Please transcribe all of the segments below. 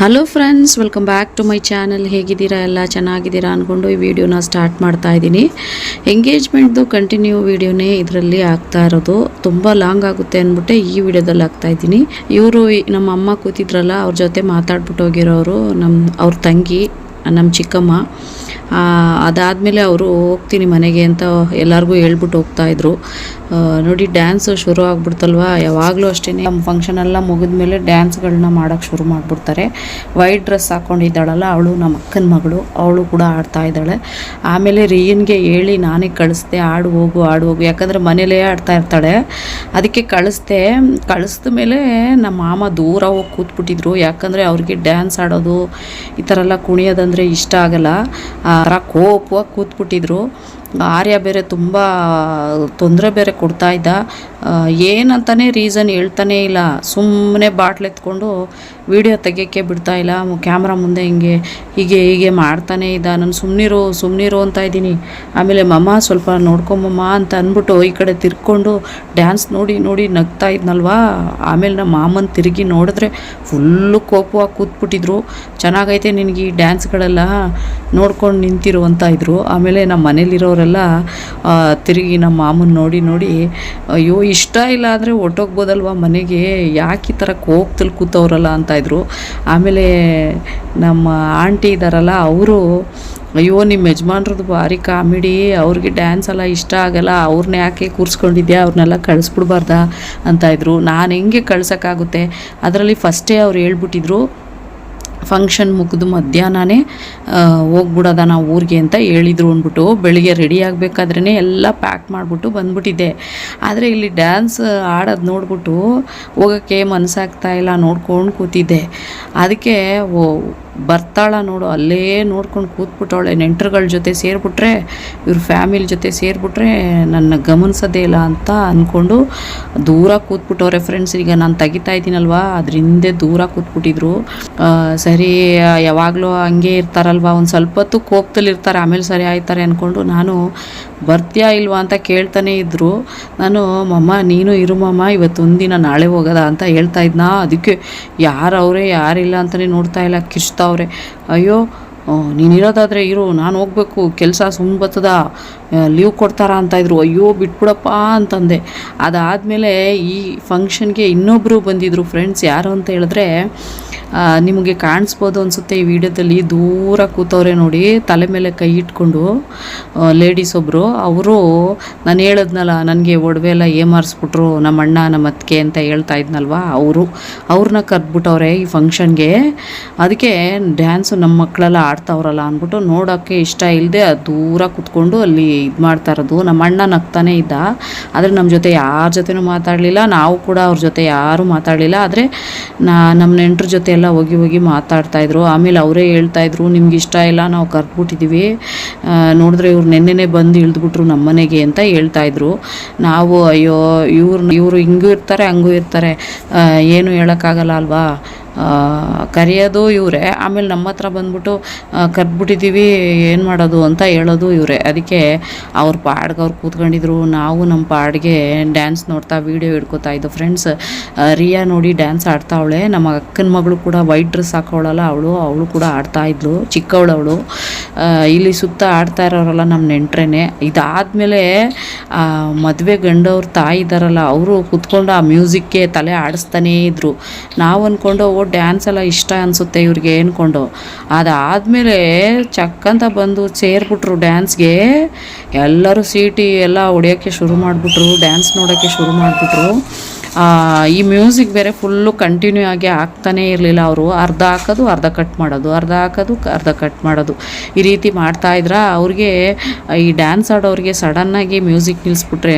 Hello friends welcome back to my channel ಹೇಗಿದ್ದೀರಾ? ಎಲ್ಲ ಚೆನ್ನಾಗಿದ್ದೀರಾ ಅಂದ್ಕೊಂಡು ಈ ವಿಡಿಯೋನ ಸ್ಟಾರ್ಟ್ ಮಾಡ್ತಾ ಇದ್ದೀನಿ. ಎಂಗೇಜ್ಮೆಂಟ್ದು ಕಂಟಿನ್ಯೂ ವಿಡಿಯೋನೇ ಇದರಲ್ಲಿ ಆಗ್ತಾ ಇರೋದು. ತುಂಬ ಲಾಂಗ್ ಆಗುತ್ತೆ ಅಂದ್ಬಿಟ್ಟು ಈ ವಿಡಿಯೋದಲ್ಲಿ ಆಗ್ತಾ ಇದ್ದೀನಿ. ಇವರು ನಮ್ಮ ಅಮ್ಮ ಕೂತಿದ್ರಲ್ಲ, ಅವ್ರ ಜೊತೆ ಮಾತಾಡ್ಬಿಟ್ಟು ಹೋಗಿರೋರು ನಮ್ಮ ಅವ್ರ ತಂಗಿ ನಮ್ಮ ಚಿಕ್ಕಮ್ಮ. ಅದಾದಮೇಲೆ ಅವರು ಹೋಗ್ತೀನಿ ಮನೆಗೆ ಅಂತ ಎಲ್ಲರಿಗೂ ಹೇಳ್ಬಿಟ್ಟು ಹೋಗ್ತಾಯಿದ್ರು ನೋಡಿ ಡ್ಯಾನ್ಸ್ ಶುರು ಆಗ್ಬಿಡ್ತಲ್ವಾ? ಯಾವಾಗಲೂ ಅಷ್ಟೇ ನಮ್ಮ ಫಂಕ್ಷನೆಲ್ಲ ಮುಗಿದ್ಮೇಲೆ ಡ್ಯಾನ್ಸ್ಗಳನ್ನ ಮಾಡೋಕ್ಕೆ ಶುರು ಮಾಡಿಬಿಡ್ತಾರೆ. ವೈಟ್ ಡ್ರೆಸ್ ಹಾಕ್ಕೊಂಡಿದ್ದಾಳಲ್ಲ ಅವಳು ನಮ್ಮ ಅಕ್ಕನ ಮಗಳು. ಅವಳು ಕೂಡ ಆಡ್ತಾ ಇದ್ದಾಳೆ. ಆಮೇಲೆ ರಿಯನ್ಗೆ ಹೇಳಿ, ನಾನೇ ಕಳಿಸ್ದೆ, ಆಡು ಹೋಗು ಆಡು ಹೋಗು. ಯಾಕಂದರೆ ಮನೇಲೇ ಆಡ್ತಾ ಇರ್ತಾಳೆ. ಅದಕ್ಕೆ ಕಳಿಸ್ದೆ. ಕಳಿಸ್ದ ಮೇಲೆ ನಮ್ಮ ಮಾಮ ದೂರ ಹೋಗಿ ಕೂತ್ಬಿಟ್ಟಿದ್ರು. ಯಾಕಂದರೆ ಅವ್ರಿಗೆ ಡ್ಯಾನ್ಸ್ ಆಡೋದು ಈ ಥರ ಎಲ್ಲ ಕುಣಿಯೋದಂದರೆ ಇಷ್ಟ ಆಗಲ್ಲ. ಆ ಥರ ಕೋಪವಾಗಿ ಕೂತ್ಬಿಟ್ಟಿದ್ರು. ಆರ್ಯ ಬೇರೆ ತುಂಬ ತೊಂದರೆ ಬೇರೆ ಕೊಡ್ತಾ ಇದ್ದ. ಏನಂತಾನೆ ರೀಸನ್ ಹೇಳ್ತಾನೇ ಇಲ್ಲ. ಸುಮ್ಮನೆ ಬಾಟ್ಲ್ ಎತ್ಕೊಂಡು ವಿಡಿಯೋ ತೆಗಿಯೋಕ್ಕೆ ಬಿಡ್ತಾ ಇಲ್ಲ. ಕ್ಯಾಮ್ರಾ ಮುಂದೆ ಹಿಂಗೆ, ಹೀಗೆ ಹೀಗೆ ಮಾಡ್ತಾನೇ ಇದ್ದ. ನಾನು ಸುಮ್ಮನಿರು ಸುಮ್ಮನಿರು ಅಂತ ಇದ್ದೀನಿ. ಆಮೇಲೆ ಮಮ್ಮ ಸ್ವಲ್ಪ ನೋಡ್ಕೊಂಬಮ್ಮ ಅಂತ ಅಂದ್ಬಿಟ್ಟು ಈ ಕಡೆ ತಿರ್ಕೊಂಡು ಡ್ಯಾನ್ಸ್ ನೋಡಿ ನೋಡಿ ನಗ್ತಾ ಇದ್ನಲ್ವಾ? ಆಮೇಲೆ ನಮ್ಮ ಮಾಮನ್ ತಿರುಗಿ ನೋಡಿದ್ರೆ ಫುಲ್ಲು ಕೋಪವಾಗಿ ಕೂತ್ಬಿಟ್ಟಿದ್ರು. ಚೆನ್ನಾಗೈತೆ ನಿನಗೆ ಈ ಡ್ಯಾನ್ಸ್ಗಳೆಲ್ಲ ನೋಡ್ಕೊಂಡು ನಿಂತಿರು ಅಂತ ಇದ್ರು. ಆಮೇಲೆ ನಮ್ಮ ಮನೇಲಿರೋರೆಲ್ಲ ತಿರುಗಿ ನಮ್ಮ ಮಾಮನ್ ನೋಡಿ ನೋಡಿ, ಅಯ್ಯೋ ಇಷ್ಟ ಇಲ್ಲ ಅಂದರೆ ಹೊಟ್ಟೋಗ್ಬೋದಲ್ವಾ ಮನೆಗೆ? ಯಾಕೆ ಈ ಥರ ಕೋಪದಲ್ಲಿ ಕೂತವ್ರಲ್ಲ ಅಂತ ಇದ್ರು. ಆಮೇಲೆ ನಮ್ಮ ಆಂಟಿ ಇದ್ದಾರಲ್ಲ ಅವರು, ಅಯ್ಯೋ ನಿಮ್ಮ ಯಜಮಾನ್ರದ್ದು ಭಾರಿ ಕಾಮಿಡಿ, ಅವ್ರಿಗೆ ಡ್ಯಾನ್ಸ್ ಎಲ್ಲ ಇಷ್ಟ ಆಗಲ್ಲ ಅವ್ರನ್ನ ಯಾಕೆ ಕೂರಿಸ್ಕೊಂಡಿದ್ಯಾ? ಅವ್ರನ್ನೆಲ್ಲ ಕಳಿಸ್ಬಿಡ್ಬಾರ್ದಾ? ಅಂತ ಇದ್ರು. ನಾನು ಹೆಂಗೆ ಕಳ್ಸೋಕ್ಕಾಗುತ್ತೆ? ಅದರಲ್ಲಿ ಫಸ್ಟೇ ಅವ್ರು ಹೇಳ್ಬಿಟ್ಟಿದ್ರು ಫಂಕ್ಷನ್ ಮುಗಿದು ಮಧ್ಯಾಹ್ನನೇ ಹೋಗ್ಬಿಡೋದ ನಾವು ಊರಿಗೆ ಅಂತ ಹೇಳಿದ್ರು ಅಂದ್ಬಿಟ್ಟು ಬೆಳಿಗ್ಗೆ ರೆಡಿ ಆಗಬೇಕಾದ್ರೇ ಎಲ್ಲ ಪ್ಯಾಕ್ ಮಾಡಿಬಿಟ್ಟು ಬಂದ್ಬಿಟ್ಟಿದ್ದೆ. ಆದರೆ ಇಲ್ಲಿ ಡ್ಯಾನ್ಸ್ ಆಡೋದು ನೋಡ್ಬಿಟ್ಟು ಹೋಗೋಕ್ಕೆ ಮನಸ್ಸಾಗ್ತಾ ಇಲ್ಲ, ನೋಡ್ಕೊಂಡು ಕೂತಿದ್ದೆ. ಅದಕ್ಕೆ ಓ ಬರ್ತಾಳ ನೋಡು, ಅಲ್ಲೇ ನೋಡ್ಕೊಂಡು ಕೂತ್ಬಿಟ್ಟವಳೆ. ನೆಂಟರುಗಳ ಜೊತೆ ಸೇರಿಬಿಟ್ರೆ, ಇವ್ರ ಫ್ಯಾಮಿಲಿ ಜೊತೆ ಸೇರಿಬಿಟ್ರೆ ನನ್ನ ಗಮನಿಸೋದೇ ಇಲ್ಲ ಅಂತ ಅಂದ್ಕೊಂಡು ದೂರ ಕೂತ್ಬಿಟ್ಟವ್ರೆ ಫ್ರೆಂಡ್ಸ್ ಈಗ ನಾನು ತೆಗಿತಾ ಇದ್ದೀನಲ್ವಾ ಅದ್ರ ಹಿಂದೆ ದೂರ ಕೂತ್ಬಿಟ್ಟಿದ್ರು. ಸರಿ, ಯಾವಾಗಲೂ ಹಂಗೆ ಇರ್ತಾರಲ್ವಾ, ಒಂದು ಸ್ವಲ್ಪ ಹೊತ್ತು ಕೋಪದಲ್ಲಿ ಇರ್ತಾರೆ, ಆಮೇಲೆ ಸರಿ ಆಯ್ತಾರೆ ಅಂದ್ಕೊಂಡು ನಾನು ಬರ್ತೀಯಾ ಇಲ್ವಾ ಅಂತ ಕೇಳ್ತಾನೆ ಇದ್ದರು ನಾನು, ಮಮ್ಮ, ನೀನು ಇರು ಮಮ್ಮ ಇವತ್ತು ಒಂದಿನ ನಾಳೆ ಹೋಗೋದ? ಅಂತ ಹೇಳ್ತಾ ಇದ್ನಾ. ಅದಕ್ಕೆ ಯಾರು ಅವರೇ, ಯಾರಿಲ್ಲ ಅಂತಲೇ ನೋಡ್ತಾ ಇಲ್ಲ. ಕಿರ್ಚ್ತಾವ್ರೆ ಅಯ್ಯೋ ನೀನಿರೋದಾದರೆ ಇರು, ನಾನು ಹೋಗ್ಬೇಕು, ಕೆಲಸ ಸುಮ್ಮ ಬರ್ತದ ಲೀವ್ ಕೊಡ್ತಾರಾ ಅಂತ ಇದ್ರು, ಅಯ್ಯೋ, ಬಿಟ್ಬಿಡಪ್ಪ ಅಂತಂದೆ. ಅದಾದಮೇಲೆ ಈ ಫಂಕ್ಷನ್ಗೆ ಇನ್ನೊಬ್ಬರು ಬಂದಿದ್ರು ಫ್ರೆಂಡ್ಸ್ ಯಾರು ಅಂತ ಹೇಳಿದ್ರೆ ನಿಮಗೆ ಕಾಣಿಸ್ಬೋದು ಅನಿಸುತ್ತೆ ಈ ವಿಡಿಯೋದಲ್ಲಿ. ದೂರ ಕೂತವ್ರೆ ನೋಡಿ, ತಲೆ ಮೇಲೆ ಕೈ ಇಟ್ಕೊಂಡು ಲೇಡೀಸ್ ಒಬ್ಬರು ಅವರು ನಾನು ಹೇಳಿದ್ನಲ್ಲ, ನನಗೆ ಒಡವೆ ಎಲ್ಲ ಏಮಾರಿಸ್ಬಿಟ್ರು, ನಮ್ಮ ಅಣ್ಣ, ನಮ್ಮ ಅತ್ತಿಗೆ ಅಂತ ಹೇಳ್ತಾ ಇದ್ನಲ್ವ, ಅವರು. ಅವ್ರನ್ನ ಕರೆದ್ಬಿಟ್ಟವ್ರೆ ಈ ಫಂಕ್ಷನ್ಗೆ ಅದಕ್ಕೆ ಡ್ಯಾನ್ಸು ನಮ್ಮ ಮಕ್ಕಳೆಲ್ಲ ಆಡ್ತಾವ್ರಲ್ಲ ಅಂದ್ಬಿಟ್ಟು ನೋಡೋಕ್ಕೆ ಇಷ್ಟ ಇಲ್ಲದೆ ದೂರ ಕೂತ್ಕೊಂಡು ಅಲ್ಲಿ ಇದು ಮಾಡ್ತಾ ಇರೋದು. ನಮ್ಮ ಅಣ್ಣ ನಗ್ತಾನೆ ಇದ್ದ. ಆದರೆ ನಮ್ಮ ಜೊತೆ ಯಾರ ಜೊತೆನೂ ಮಾತಾಡಲಿಲ್ಲ. ನಾವು ಕೂಡ ಅವ್ರ ಜೊತೆ ಯಾರೂ ಮಾತಾಡಲಿಲ್ಲ. ಆದರೆ ನಾ ನಮ್ಮ ನೆಂಟ್ರ ಜೊತೆ ಎಲ್ಲ ಹೋಗಿ ಹೋಗಿ ಮಾತಾಡ್ತಾ ಇದ್ರು. ಆಮೇಲೆ ಅವರೇ ಹೇಳ್ತಾ ಇದ್ರು ನಿಮ್ಗೆ ಇಷ್ಟ ಇಲ್ಲ ನಾವು ಕರ್ದ್ಬಿಟ್ಟಿದ್ದೀವಿ ಆ, ನೋಡಿದ್ರೆ ಇವ್ರು ನೆನ್ನೆನೇ ಬಂದು ಇಳಿದ್ಬಿಟ್ರು ನಮ್ಮ ಮನೆಗೆ ಅಂತ ಹೇಳ್ತಾ ಇದ್ರು. ನಾವು ಅಯ್ಯೋ ಇವ್ರು ಇವರು ಹಿಂಗೂ ಇರ್ತಾರೆ ಹಂಗೂ ಇರ್ತಾರೆ. ಏನು ಹೇಳೋಕ್ಕಾಗಲ್ಲ ಅಲ್ವಾ? ಕರೆಯೋದು ಇವರೇ. ಆಮೇಲೆ ನಮ್ಮ ಹತ್ರ ಬಂದ್ಬಿಟ್ಟು ಕರೆದ್ಬಿಟ್ಟಿದ್ದೀವಿ ಏನು ಮಾಡೋದು ಅಂತ ಹೇಳೋದು ಇವರೇ. ಅದಕ್ಕೆ ಅವ್ರ ಪಾಡ್ಗೆ ಅವ್ರು ಕೂತ್ಕೊಂಡಿದ್ರು. ನಾವು ನಮ್ಮ ಪಾಡ್ಗೆ ಡ್ಯಾನ್ಸ್ ನೋಡ್ತಾ ವೀಡಿಯೋ ಹಿಡ್ಕೊತಾ ಇದ್ದು ಫ್ರೆಂಡ್ಸ್. ರಿಯಾ ನೋಡಿ ಡ್ಯಾನ್ಸ್ ಆಡ್ತಾವಳೆ. ನಮ್ಮ ಅಕ್ಕನ ಮಗಳು ಕೂಡ ವೈಟ್ ಡ್ರೆಸ್ ಹಾಕೋಳಲ್ಲ ಅವಳು. ಅವಳು ಕೂಡ ಆಡ್ತಾ ಇದ್ಲು. ಚಿಕ್ಕವಳು ಅವಳು. ಇಲ್ಲಿ ಸುತ್ತ ಆಡ್ತಾ ಇರೋರಲ್ಲ ನಮ್ಮ ನೆಂಟ್ರೇನೆ. ಇದಾದಮೇಲೆ ಮದುವೆ ಗಂಡವ್ರ ತಾಯಿ ಇದ್ದಾರಲ್ಲ ಅವರು ಕುತ್ಕೊಂಡು ಆ ಮ್ಯೂಸಿಕ್ಗೆ ತಲೆ ಆಡಿಸ್ತಾನೇ ಇದ್ರು. ನಾವು ಅಂದ್ಕೊಂಡು ಓ ಡ್ಯಾನ್ಸ್ ಎಲ್ಲ ಇಷ್ಟ ಅನಿಸುತ್ತೆ ಇವ್ರಿಗೆ ಅಂದ್ಕೊಂಡು ಅದಾದಮೇಲೆ ಚಕ್ಕಂತ ಬಂದು ಸೇರಿಬಿಟ್ರು ಡ್ಯಾನ್ಸ್ಗೆ ಎಲ್ಲರೂ ಸೀಟಿ ಎಲ್ಲ ಹೊಡಿಯೋಕ್ಕೆ ಶುರು ಮಾಡಿಬಿಟ್ರು ಡ್ಯಾನ್ಸ್ ನೋಡೋಕ್ಕೆ ಶುರು ಮಾಡಿಬಿಟ್ರು. ಈ ಮ್ಯೂಸಿಕ್ ಬೇರೆ ಫುಲ್ಲು ಕಂಟಿನ್ಯೂ ಆಗಿ ಆಗ್ತಾನೇ ಇರಲಿಲ್ಲ ಅವರು. ಅರ್ಧ ಹಾಕೋದು, ಅರ್ಧ ಕಟ್ ಮಾಡೋದು, ಅರ್ಧ ಹಾಕೋದು, ಅರ್ಧ ಕಟ್ ಮಾಡೋದು. ಈ ರೀತಿ ಮಾಡ್ತಾ ಇದ್ರ. ಅವ್ರಿಗೆ, ಈ ಡ್ಯಾನ್ಸ್ ಆಡೋರಿಗೆ ಸಡನ್ನಾಗಿ ಮ್ಯೂಸಿಕ್ ನಿಲ್ಲಿಸ್ಬಿಟ್ರೆ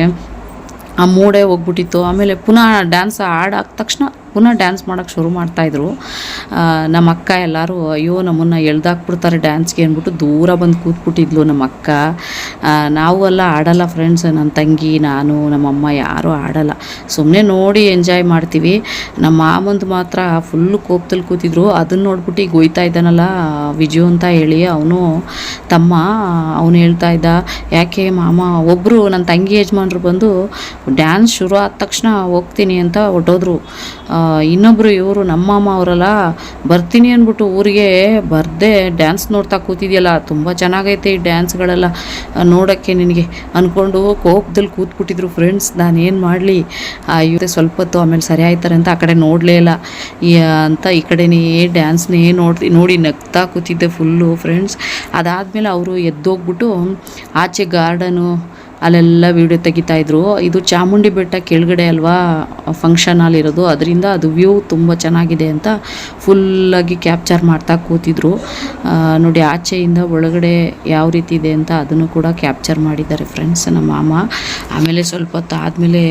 ಆ ಮೂಡೇ ಹೋಗ್ಬಿಟ್ಟಿತ್ತು. ಆಮೇಲೆ ಪುನಃ ಡ್ಯಾನ್ಸ್ ಆಡಾದ ತಕ್ಷಣ ಪುನಃ ಡ್ಯಾನ್ಸ್ ಮಾಡೋಕ್ಕೆ ಶುರು ಮಾಡ್ತಾಯಿದ್ರು ನಮ್ಮ ಅಕ್ಕ ಎಲ್ಲರೂ, ಅಯ್ಯೋ, ನಮ್ಮನ್ನು ಎಳ್ದಾಕ್ಬಿಡ್ತಾರೆ ಡ್ಯಾನ್ಸ್ಗೆ ಅಂದ್ಬಿಟ್ಟು ದೂರ ಬಂದು ಕೂತ್ಬಿಟ್ಟಿದ್ಲು ನಮ್ಮ ಅಕ್ಕ. ನಾವು ಎಲ್ಲ ಆಡಲ್ಲ ಫ್ರೆಂಡ್ಸ್ ನನ್ನ ತಂಗಿ, ನಾನು ನಮ್ಮಮ್ಮ ಯಾರೂ ಆಡಲ್ಲ. ಸುಮ್ಮನೆ ನೋಡಿ ಎಂಜಾಯ್ ಮಾಡ್ತೀವಿ. ನಮ್ಮ ಮಾಮಂದು ಮಾತ್ರ ಫುಲ್ಲು ಕೋಪದಲ್ಲಿ ಕೂತಿದ್ರು. ಅದನ್ನ ನೋಡ್ಬಿಟ್ಟು ಈಗ ಹೋಯ್ತಾ ಇದ್ದಾನಲ್ಲ, ವಿಜು ಅಂತ ಹೇಳಿ ಅವನು ತಮ್ಮ, ಅವನು ಹೇಳ್ತಾ ಇದ್ದ, ಯಾಕೆ ಮಾಮ ಒಬ್ಬರು ನನ್ನ ತಂಗಿ ಯಜಮಾನ್ರು ಬಂದು ಡ್ಯಾನ್ಸ್ ಶುರು ಆದ ತಕ್ಷಣ ಹೋಗ್ತೀನಿ ಅಂತ ಹೊಟ್ಟೋದ್ರು ಇನ್ನೊಬ್ಬರು ಇವರು ನಮ್ಮ ಮಾಮ ಅವರಲ್ಲ, ಬರ್ತೀನಿ ಅಂದ್ಬಿಟ್ಟು ಊರಿಗೆ ಬರ್ದೆ ಡ್ಯಾನ್ಸ್ ನೋಡ್ತಾ ಕೂತಿದ್ಯಲ್ಲ, ತುಂಬ ಚೆನ್ನಾಗೈತೆ ಈ ಡ್ಯಾನ್ಸ್ಗಳೆಲ್ಲ ನೋಡೋಕ್ಕೆ ನಿನಗೆ ಅಂದ್ಕೊಂಡು ಕೋಪದಲ್ಲಿ ಕೂತ್ಬಿಟ್ಟಿದ್ರು ಫ್ರೆಂಡ್ಸ್ ನಾನು ಏನು ಮಾಡಲಿ ಇವತ್ತೆ ಸ್ವಲ್ಪ ಹೊತ್ತು ಆಮೇಲೆ ಸರಿ ಆಯ್ತಾರೆ ಅಂತ ಆ ಕಡೆ ನೋಡಲೇ ಇಲ್ಲ. ಅಂತ ಈ ಕಡೆನೇ ಡ್ಯಾನ್ಸ್ನೇ ನೋಡಿ ನೋಡಿ ನಗ್ತಾ ಕೂತಿದ್ದೆ ಫುಲ್ಲು ಫ್ರೆಂಡ್ಸ್ ಅದಾದಮೇಲೆ ಅವರು ಎದ್ದೋಗ್ಬಿಟ್ಟು ಆಚೆ ಗಾರ್ಡನು ಅಲ್ಲೆಲ್ಲ ವೀಡಿಯೋ ತೆಗಿತಾ ಇದ್ರು. ಇದು ಚಾಮುಂಡಿ ಬೆಟ್ಟ ಕೆಳಗಡೆ ಅಲ್ವಾ ಫಂಕ್ಷನ್ ಇರೋದು. ಅದರಿಂದ ಅದು ವ್ಯೂ ತುಂಬ ಚೆನ್ನಾಗಿದೆ ಅಂತ ಫುಲ್ಲಾಗಿ ಕ್ಯಾಪ್ಚರ್ ಮಾಡ್ತಾ ಕೂತಿದ್ರು. ನೋಡಿ ಆಚೆಯಿಂದ ಒಳಗಡೆ ಯಾವ ರೀತಿ ಇದೆ ಅಂತ ಅದನ್ನು ಕೂಡ ಕ್ಯಾಪ್ಚರ್ ಮಾಡಿದ್ದಾರೆ ಫ್ರೆಂಡ್ಸ್ ನಮ್ಮ ಮಾಮ. ಆಮೇಲೆ ಸ್ವಲ್ಪ ಹೊತ್ತು ಆದಮೇಲೆ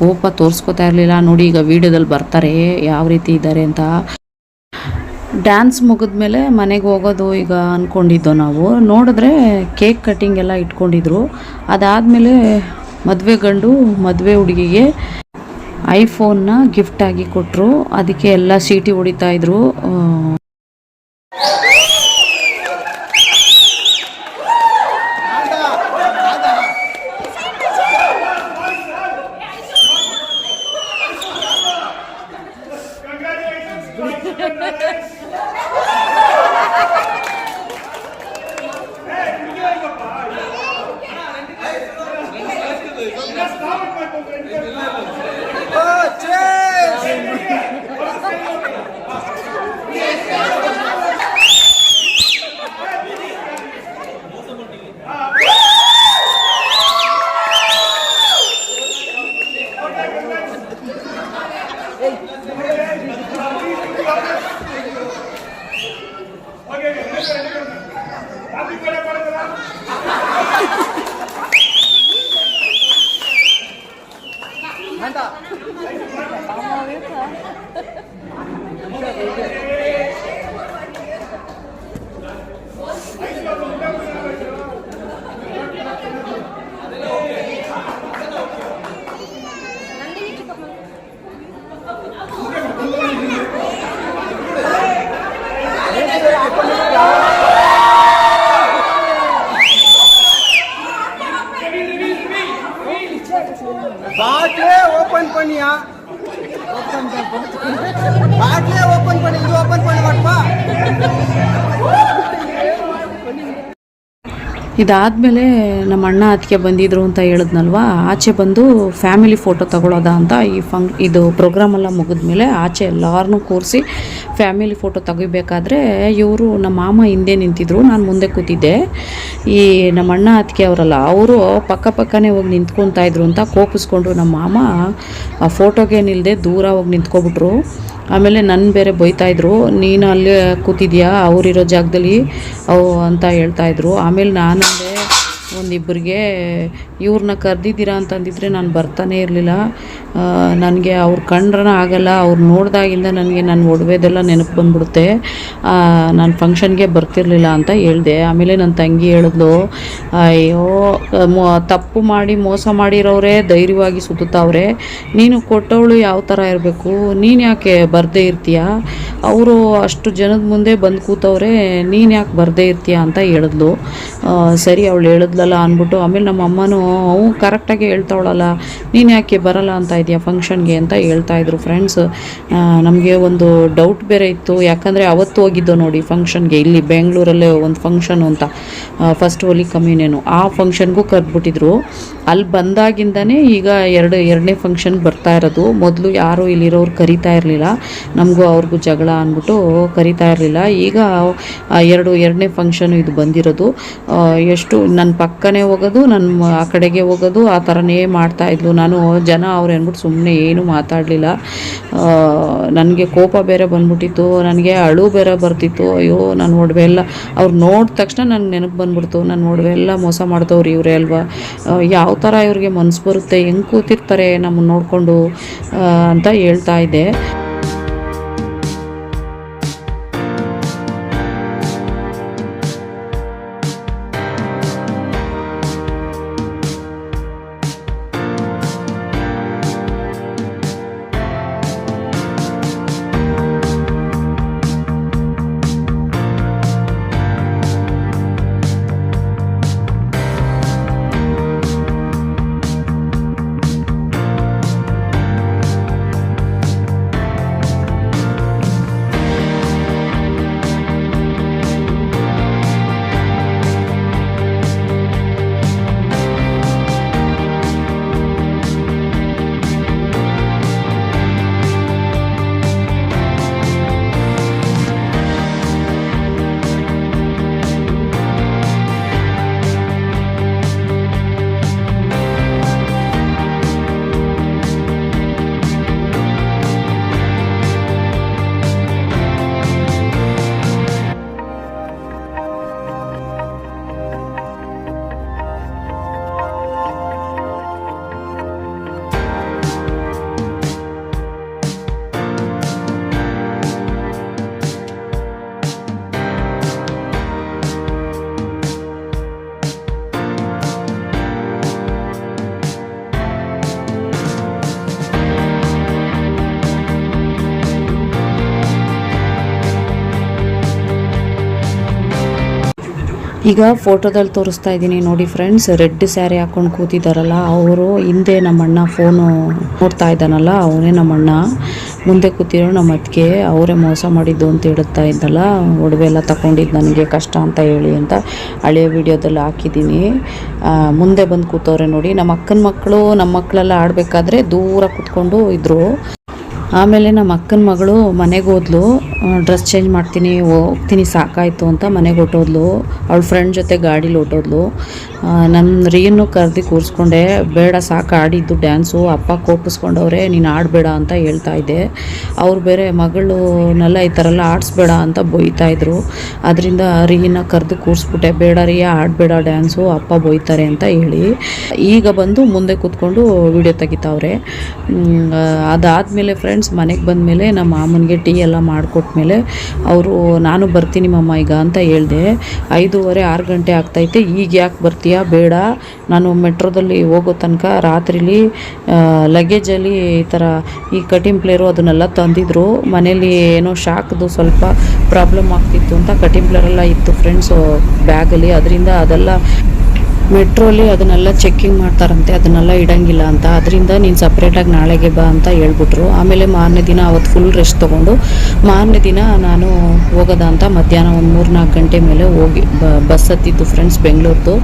ಕೋಪ ತೋರಿಸ್ಕೊತಾ ಇರಲಿಲ್ಲ. ನೋಡಿ ಈಗ ವೀಡಿಯೋದಲ್ಲಿ ಬರ್ತಾರೆ, ಯಾವ ರೀತಿ ಇದ್ದಾರೆ ಅಂತ. ಡ್ಯಾನ್ಸ್ ಮುಗಿದ್ಮೇಲೆ ಮನೆಗೆ ಹೋಗೋದು ಈಗ ಅಂದ್ಕೊಂಡಿದ್ದೋ ನಾವು. ನೋಡಿದ್ರೆ ಕೇಕ್ ಕಟ್ಟಿಂಗ್ ಎಲ್ಲ ಇಟ್ಕೊಂಡಿದ್ರು. ಅದಾದಮೇಲೆ ಮದುವೆ ಗಂಡು, ಮದುವೆ ಹುಡುಗಿಗೆ ಐಫೋನ್ನ ಗಿಫ್ಟಾಗಿ ಕೊಟ್ಟರು ಅದಕ್ಕೆ ಎಲ್ಲ ಸೀಟಿ ಹೊಡಿತಾ பாட்டிலே ஓபன் பண்ணியா? பாட்டிலே ஓபன் பண்ணி இது ஓபன் பண்ண மாட்டோமா ಇದಾದಮೇಲೆ ನಮ್ಮ ಅಣ್ಣ ಅದಕ್ಕೆ ಬಂದಿದ್ರು ಅಂತ ಹೇಳಿದ್ನಲ್ವಾ? ಆಚೆ ಬಂದು ಫ್ಯಾಮಿಲಿ ಫೋಟೋ ತಗೊಳ್ಳೋದ ಅಂತ ಈ ಫಂಕ್ ಇದು ಪ್ರೋಗ್ರಾಮ್ ಎಲ್ಲ ಮುಗಿದ್ಮೇಲೆ ಆಚೆ ಎಲ್ಲರನ್ನೂ ಕೂರಿಸಿ ಫ್ಯಾಮಿಲಿ ಫೋಟೋ ತೆಗಿಬೇಕಾದ್ರೆ ಇವರು ನಮ್ಮ ಮಾಮ ಹಿಂದೆ ನಿಂತಿದ್ರು, ನಾನು ಮುಂದೆ ಕೂತಿದ್ದೆ. ಈ ನಮ್ಮ ಅಣ್ಣ ಅದಕ್ಕೆ ಅವರಲ್ಲ, ಅವರು ಪಕ್ಕ ಪಕ್ಕನೇ ಹೋಗಿ ನಿಂತ್ಕೊತಾ ಇದ್ರು ಅಂತ ಕೋಪಿಸ್ಕೊಂಡ್ರು ನಮ್ಮ ಮಾಮ. ಆ ಫೋಟೋಗೆ ನಿಲ್ಲದೆ ದೂರ ಹೋಗಿ ನಿಂತ್ಕೊಬಿಟ್ರು. ಆಮೇಲೆ ನನ್ನ ಬೇರೆ ಬೈತಾಯಿದ್ರು ನೀನು ಅಲ್ಲೇ ಕೂತಿದ್ಯಾ ಅವರಿರೋ ಜಾಗದಲ್ಲಿ ಅವು ಅಂತ ಹೇಳ್ತಾಯಿದ್ರು ಆಮೇಲೆ ನಾನಂದೆ ಒಂದಿಬ್ಬರಿಗೆ ಇವ್ರನ್ನ ಕರೆದಿದ್ದೀರಾ ಅಂತಂದಿದ್ರೆ ನಾನು ಬರ್ತಾನೇ ಇರಲಿಲ್ಲ. ನನಗೆ ಅವ್ರು ಕಂಡ್ರನ ಆಗಲ್ಲ, ಅವ್ರು ನೋಡಿದಾಗಿಂದ ನನಗೆ ನನ್ನ ಒಡವೆದೆಲ್ಲ ನೆನಪು ಬಂದ್ಬಿಡುತ್ತೆ. ನಾನು ಫಂಕ್ಷನ್ಗೆ ಬರ್ತಿರ್ಲಿಲ್ಲ ಅಂತ ಹೇಳಿದೆ. ಆಮೇಲೆ ನನ್ನ ತಂಗಿ ಹೇಳಿದ್ಲು, ಅಯ್ಯೋ ತಪ್ಪು ಮಾಡಿ ಮೋಸ ಮಾಡಿರೋರೇ ಧೈರ್ಯವಾಗಿ ಸುತ್ತಾವ್ರೆ ನೀನು ಕೊಟ್ಟವಳು ಯಾವ ಥರ ಇರಬೇಕು? ನೀನು ಯಾಕೆ ಬರದೇ ಇರ್ತೀಯ? ಅವರು ಅಷ್ಟು ಜನದ ಮುಂದೆ ಬಂದು ಕೂತವ್ರೆ, ನೀನು ಯಾಕೆ ಬರದೇ ಇರ್ತೀಯ? ಅಂತ ಹೇಳಿದ್ಲು. ಸರಿ, ಅವಳು ಹೇಳಿದ್ಲಲ್ಲ ಅಂದ್ಬಿಟ್ಟು ಆಮೇಲೆ ನಮ್ಮ ಅಮ್ಮನೂ, ಅವು ಕರೆಕ್ಟಾಗಿ ಹೇಳ್ತಾವಳಲ್ಲ, ನೀನು ಯಾಕೆ ಬರಲ್ಲ ಅಂತ ಇದೆಯಾ ಫಂಕ್ಷನ್ಗೆ ಅಂತ ಹೇಳ್ತಾ ಇದ್ರು ಫ್ರೆಂಡ್ಸ್ ನಮಗೆ ಒಂದು ಡೌಟ್ ಬೇರೆ ಇತ್ತು. ಯಾಕಂದರೆ ಅವತ್ತು ಹೋಗಿದ್ದು ನೋಡಿ ಫಂಕ್ಷನ್ಗೆ ಇಲ್ಲಿ ಬೆಂಗಳೂರಲ್ಲೇ ಒಂದು ಫಂಕ್ಷನ್ ಅಂತ ಫಸ್ಟ್ ಹೋಲಿ ಕಮ್ಯೂನೇನು ಆ ಫಂಕ್ಷನ್ಗೂ ಕರೆದ್ಬಿಟ್ಟಿದ್ರು. ಅಲ್ಲಿ ಬಂದಾಗಿಂದನೇ ಈಗ ಎರಡು, ಎರಡನೇ ಫಂಕ್ಷನ್ಗೆ ಬರ್ತಾ ಇರೋದು. ಮೊದಲು ಯಾರು ಇಲ್ಲಿರೋರು ಕರಿತಾ ಇರಲಿಲ್ಲ. ನಮಗೂ ಅವ್ರಿಗೂ ಜಗಳ ಅಂದ್ಬಿಟ್ಟು ಕರಿತಾ ಇರಲಿಲ್ಲ. ಈಗ ಎರಡು, ಎರಡನೇ ಫಂಕ್ಷನ್ ಇದು ಬಂದಿರೋದು. ಎಷ್ಟು ನನ್ನ ಪಕ್ಕನೇ ಹೋಗೋದು ನನ್ನ ಆ ಕಡೆಗೆ ಹೋಗೋದು, ಆ ಥರನೇ ಮಾಡ್ತಾಯಿದ್ಲು ನಾನು ಜನ ಅವ್ರು ಅಂದ್ಬಿಟ್ಟು ಸುಮ್ಮನೆ ಏನು ಮಾತಾಡಲಿಲ್ಲ. ನನಗೆ ಕೋಪ ಬೇರೆ ಬಂದ್ಬಿಟ್ಟಿತ್ತು, ನನಗೆ ಅಳು ಬೇರೆ ಬರ್ತಿತ್ತು. ಅಯ್ಯೋ, ನಾನು ಒಡವೆ ಎಲ್ಲ, ಅವ್ರು ನೋಡಿದ ತಕ್ಷಣ ನನಗೆ ನೆನಪು ಬಂದ್ಬಿಡ್ತು. ನನ್ನ ಒಡವೆ ಎಲ್ಲ ಮೋಸ ಮಾಡ್ತವ್ರಿ ಇವರೇ ಅಲ್ವಾ? ಯಾವ ಥರ ಇವ್ರಿಗೆ ಮನಸ್ಸು ಬರುತ್ತೆ, ಹೆಂಗೆ ಕೂತಿರ್ತಾರೆ ನಮ್ಮನ್ನು ನೋಡಿಕೊಂಡು ಅಂತ ಹೇಳ್ತಾ ಇದ್ದೆ. ಈಗ ಫೋಟೋದಲ್ಲಿ ತೋರಿಸ್ತಾ ಇದ್ದೀನಿ ನೋಡಿ ಫ್ರೆಂಡ್ಸ್ ರೆಡ್ ಸ್ಯಾರಿ ಹಾಕೊಂಡು ಕೂತಿದ್ದಾರಲ್ಲ ಅವರು ಹಿಂದೆ ನಮ್ಮಣ್ಣ ಫೋನು ನೋಡ್ತಾ ಇದ್ದಾನಲ್ಲ, ಅವನೇ ನಮ್ಮಣ್ಣ ಮುಂದೆ ಕೂತಿರೋ ನಮ್ಮ ಅತ್ತಿಗೆ, ಅವರೇ ಮೋಸ ಮಾಡಿದ್ದು ಅಂತ ಹೇಳುತ್ತಾ ಇದ್ದಲ್ಲ ಒಡವೆ ಎಲ್ಲ ತಗೊಂಡಿದ್ದು ನನಗೆ ಕಷ್ಟ ಅಂತ ಹೇಳಿ ಅಂತ ಹಳೆಯ ವಿಡಿಯೋದಲ್ಲಿ ಹಾಕಿದ್ದೀನಿ. ಮುಂದೆ ಬಂದು ಕೂತವ್ರೆ ನೋಡಿ, ನಮ್ಮ ಅಕ್ಕನ ಮಕ್ಕಳು ನಮ್ಮ ಮಕ್ಕಳೆಲ್ಲ ಆಡಬೇಕಾದ್ರೆ ದೂರ ಕೂತ್ಕೊಂಡು ಇದ್ರು. ಆಮೇಲೆ ನಮ್ಮ ಅಕ್ಕನ ಮಗಳು ಮನೆಗೆ ಹೋದ್ಲು. ಡ್ರೆಸ್ ಚೇಂಜ್ ಮಾಡ್ತೀನಿ, ಹೋಗ್ತೀನಿ ಸಾಕಾಯಿತು ಅಂತ ಮನೆಗೆ ಹೊಟ್ಟೋದ್ಲು ಅವಳ ಫ್ರೆಂಡ್ ಜೊತೆ ಗಾಡೀಲಿ ಹೊಟ್ಟೋದ್ಲು ನನ್ನ ರೀನು ಕರೆದು ಕೂರಿಸ್ಕೊಂಡೆ. ಬೇಡ ಸಾಕು ಆಡಿದ್ದು ಡ್ಯಾನ್ಸು ಅಪ್ಪ ಕೋಪಿಸ್ಕೊಂಡವ್ರೆ, ನೀನು ಆಡಬೇಡ ಅಂತ ಹೇಳ್ತಾ ಇದ್ದೆ. ಅವ್ರು ಬೇರೆ ಮಗಳನ್ನೆಲ್ಲ ಈ ಥರ ಎಲ್ಲ ಆಡಿಸ್ಬೇಡ ಅಂತ ಬೊಯ್ತಾ ಇದ್ರು. ಅದರಿಂದ ರೀನ ಕರೆದು ಕೂರಿಸ್ಬಿಟ್ಟೆ. ಬೇಡ ರೀ, ಆಡಬೇಡ ಡ್ಯಾನ್ಸು ಅಪ್ಪ ಬೊಯ್ತಾರೆ ಅಂತ ಹೇಳಿ. ಈಗ ಬಂದು ಮುಂದೆ ಕೂತ್ಕೊಂಡು ವಿಡಿಯೋ ತೆಗಿತಾವ್ರೆ. ಅದಾದಮೇಲೆ ಫ್ರೆಂಡ್ಸ್ ಮನೆಗೆ ಬಂದಮೇಲೆ ನಮ್ಮ ಮಾಮನಿಗೆ ಟೀ ಎಲ್ಲ ಮಾಡಿಕೊಟ್ಮೇಲೆ ಅವರು, ನಾನು ಬರ್ತೀನಿ ಮಮ್ಮ ಈಗ ಅಂತ ಹೇಳಿದೆ. ಐದೂವರೆ, ಆರು ಗಂಟೆ ಆಗ್ತೈತೆ. ಈಗ ಯಾಕೆ ಬರ್ತೀಯಾ? ಬೇಡ. ನಾನು ಮೆಟ್ರೋದಲ್ಲಿ ಹೋಗೋ ತನಕ ರಾತ್ರಿಲಿ ಲಗೇಜಲ್ಲಿ ಈ ಥರ ಈ ಕಟಿಂಗ್ ಪ್ಲೇರು ಅದನ್ನೆಲ್ಲ ತಂದಿದ್ರು. ಮನೇಲಿ ಏನೋ ಶಾಕ್ದು ಸ್ವಲ್ಪ ಪ್ರಾಬ್ಲಮ್ ಆಗ್ತಿತ್ತು ಅಂತ ಕಟಿಂಗ್ ಪ್ಲೇರೆಲ್ಲ ಇತ್ತು ಫ್ರೆಂಡ್ಸು ಬ್ಯಾಗಲ್ಲಿ. ಅದರಿಂದ ಅದೆಲ್ಲ ಮೆಟ್ರೋಲಿ ಅದನ್ನೆಲ್ಲ ಚೆಕ್ಕಿಂಗ್ ಮಾಡ್ತಾರಂತೆ, ಅದನ್ನೆಲ್ಲ ಇಡಂಗಿಲ್ಲ ಅಂತ. ಅದರಿಂದ ನೀನು ಸಪ್ರೇಟಾಗಿ ನಾಳೆಗೆ ಬಾ ಅಂತ ಹೇಳ್ಬಿಟ್ರು. ಆಮೇಲೆ ಮಾರನೇ ದಿನ ಅವತ್ತು ಫುಲ್ ರೆಸ್ಟ್ ತೊಗೊಂಡು, ಮಾರನೇ ದಿನ ನಾನು ಹೋಗೋದ ಅಂತ ಮಧ್ಯಾಹ್ನ ಒಂದು ಮೂರು ನಾಲ್ಕು ಗಂಟೆ ಮೇಲೆ ಹೋಗಿ ಬಸ್ ಹತ್ತಿದ್ದು ಫ್ರೆಂಡ್ಸ್ ಬೆಂಗಳೂರ್ದು.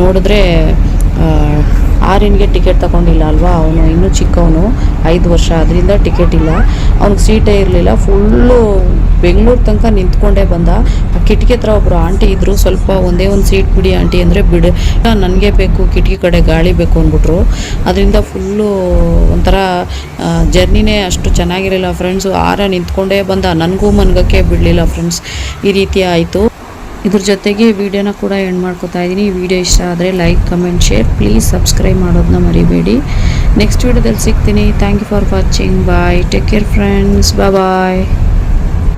ನೋಡಿದ್ರೆ ಆರಿನ್ಗೆ ಟಿಕೆಟ್ ತಗೊಂಡಿಲ್ಲ ಅಲ್ವಾ? ಅವನು ಇನ್ನೂ ಚಿಕ್ಕವನು, ಐದು ವರ್ಷ ಅದರಿಂದ ಟಿಕೆಟ್ ಇಲ್ಲ. ಅವ್ನಿಗೆ ಸೀಟೇ ಇರಲಿಲ್ಲ. ಫುಲ್ಲು ಬೆಂಗಳೂರು ತನಕ ನಿಂತ್ಕೊಂಡೇ ಬಂದ. ಆ ಕಿಟಕಿ ಹತ್ರ ಒಬ್ಬರು ಆಂಟಿ ಇದ್ದರು ಸ್ವಲ್ಪ ಒಂದೇ ಒಂದು ಸೀಟ್ ಬಿಡಿ ಆಂಟಿ ಅಂದರೆ ಬಿಡು. ನನಗೆ ಬೇಕು, ಕಿಟಕಿ ಕಡೆ ಗಾಳಿ ಬೇಕು ಅಂದ್ಬಿಟ್ರು. ಅದರಿಂದ ಫುಲ್ಲು ಒಂಥರ ಜರ್ನಿನೇ ಅಷ್ಟು ಚೆನ್ನಾಗಿರಲಿಲ್ಲ. ಫ್ರೆಂಡ್ಸು ಆರ ನಿಂತ್ಕೊಂಡೇ ಬಂದ. ನನಗೂ ಮನ್ಗಕ್ಕೆ ಬಿಡಲಿಲ್ಲ ಫ್ರೆಂಡ್ಸ್. ಈ ರೀತಿ ಆಯಿತು. ಇದ್ರ ಜೊತೆಗೆ ವಿಡಿಯೋನ ಕೂಡ ಎಂಡ್ ಮಾಡ್ಕೊತಾ ಇದ್ದೀನಿ. ಈ ವಿಡಿಯೋ ಇಷ್ಟ ಆದರೆ like comment share please subscribe ಮಾಡೋದನ್ನ ಮರಿಬೇಡಿ. ನೆಕ್ಸ್ಟ್ ವಿಡಿಯೋದಲ್ಲಿ ಸಿಗ್ತೀನಿ. Thank you for watching bye take care friends bye